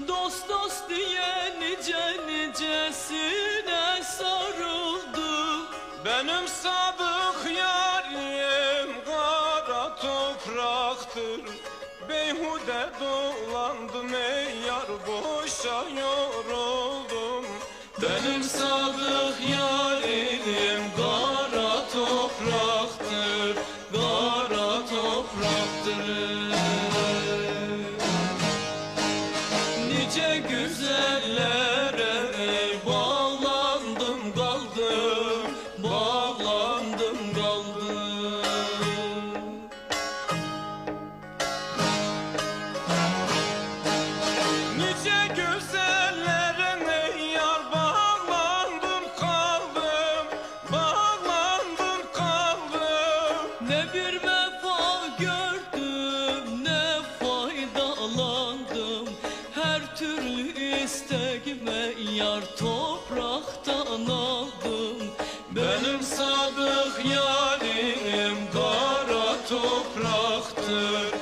Dost dost diye nice nicesine sarıldı. Benim sadık yarim kara topraktır. Beyhude dolandım ey yar boşa yoruldum. Benim sadık yarim Nice güzellere Her türlü istegime yar topraktan aldım. Benim sadık yarim kara topraktır